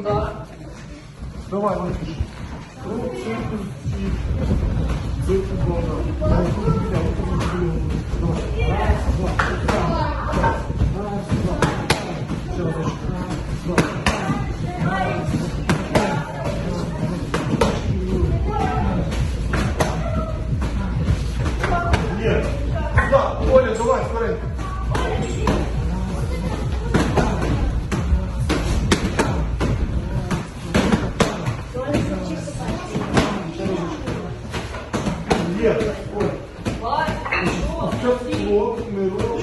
секунда. Давай, Матюш. Рук, циркуль, і циркуль, добре. Давай, тут біля, тут біля. Давай. Раз, два, раз, раз, два. Ще разочек. Раз, два. Раз, Нет. Да, Оля, давай, вперед. Нет. Оля. Сейчас лоб, мы лоб.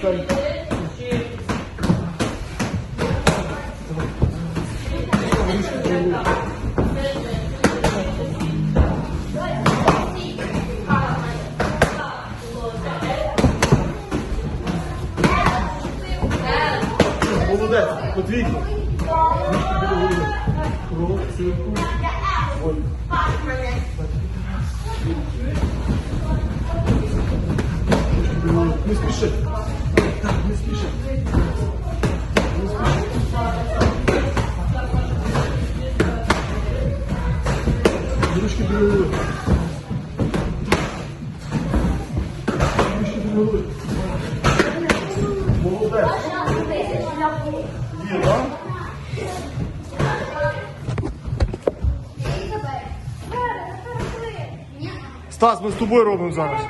Читай. Молодець, подвійки. Ручки біля голови. Крок, циркуль. Не спіши. Так, не спіши. Не спіши. Ручки біля голови. Ручки біля голови. Молодець. Є, так? Стас, ми з тобою робимо зараз.